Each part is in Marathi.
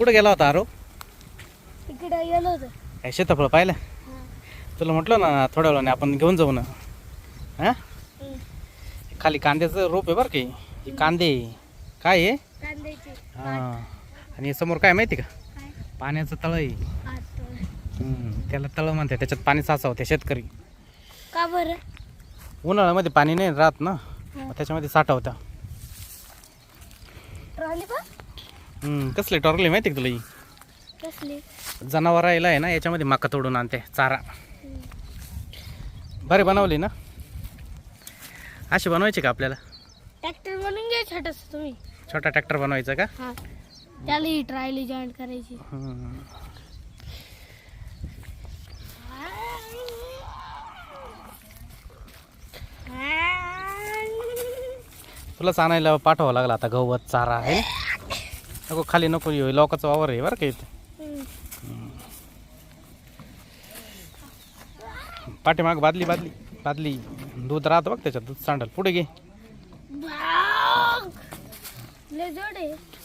कुठं गेला होता आरो इकडे गेलो होतो. काय शेताफळ पाहिलं? तुला म्हटलं ना थोड्या वेळाने आपण घेऊन जाऊ ना. हां? खाली कांद्याचं रोप आहे बरं की हे कांदे. काय आहे कांद्याची. हां. आणि समोर काय माहिती का? काय? पाण्याचं तळ आहे. आत. हम्म, त्याला तळ म्हणते त्याच्यात पाणी साचावते शेतकरी. का बरं? उन्हाळ्यामध्ये पाणी नाही राहत ना मग त्याच्यामध्ये साठवता ट्रॉली पण? हम्म, कसले टॉरले माहिती का तुला ही? कसली? जनावरायला आहे ना याच्यामध्ये मका तोडून आणते चारा. बरे बनवली ना? अशी बनवायची का आपल्याला? ट्रॅक्टर बनवून घ्या छोटस तुम्ही. छोटा ट्रॅक्टर बनवायचा का? हा. त्याला ही ट्रायली जॉईन करायची. हम्म. तुलाच आणायला पाठवावं लागला आता गवत चारा आहे नको खाली नको येऊ लोकांचा वावर आहे बरं का इथे. पाठीमाग बादली बादली बादली. दूध राहतं बघ त्याच्यात दूध सांडल. पुढे घे.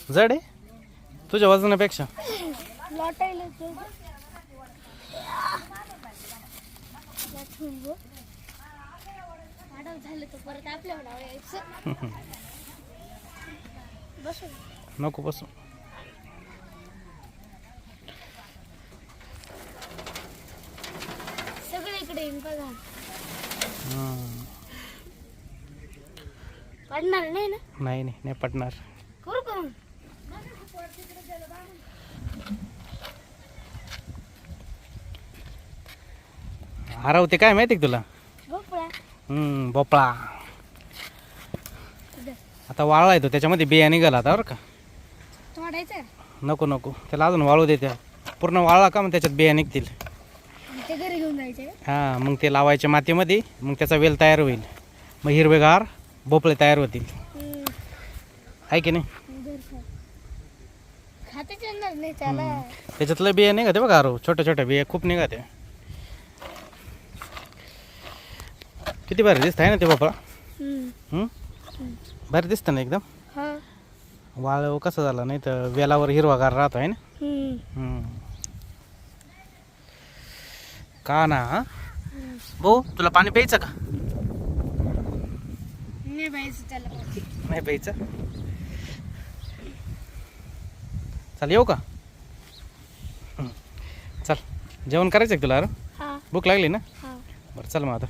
जड आहे. तुझ्या वजनापेक्षा. लोटायला जड वाढव झालं तर परत आपल्या नाव यायचं बसू नको बसू सगळे इकडे येईन बघा हम्म. पडणार नाही ना? नाही नाही नाही पडणार. करू का मग? हरवते काय माहिती का तुला? भोपळा. हम्म, भोपळा. आता वाळला येतो त्याच्यामध्ये बिया निघाला आता बरं का? तोडायचं? नको नको. त्याला अजून वाळू देत्या पूर्ण वाळला का मग त्याच्यात बिया निघतील? ते घरी घेऊन जायचे. हां मग ते लावायचे मातीमध्ये मग त्याचा वेल तयार होईल. मग हिरवेगार भोपळे तयार होतील. आहे की नाही? खातेच येणार नाही त्याला. त्याच्यातलं बिया निघते बघा अरो. छोट्या छोट्या बिया खूप निघते. किती भारी दिसत आहे ना ते भोपळा? हम्म. हं? भारी दिसतं ना एकदम? हा. वाळ कसं झालं नाही तर वेलावर हिरवागार राहतो आहे ना? हम्म. हं. का ना? हा भाऊ तुला पाणी प्यायचं का? नाही पाहिजे त्याला नाही प्यायचं? चल येऊ का. चल जेवण करायचं तुला अरे हा. भूक लागली ना? हा. बरं चल मग आता.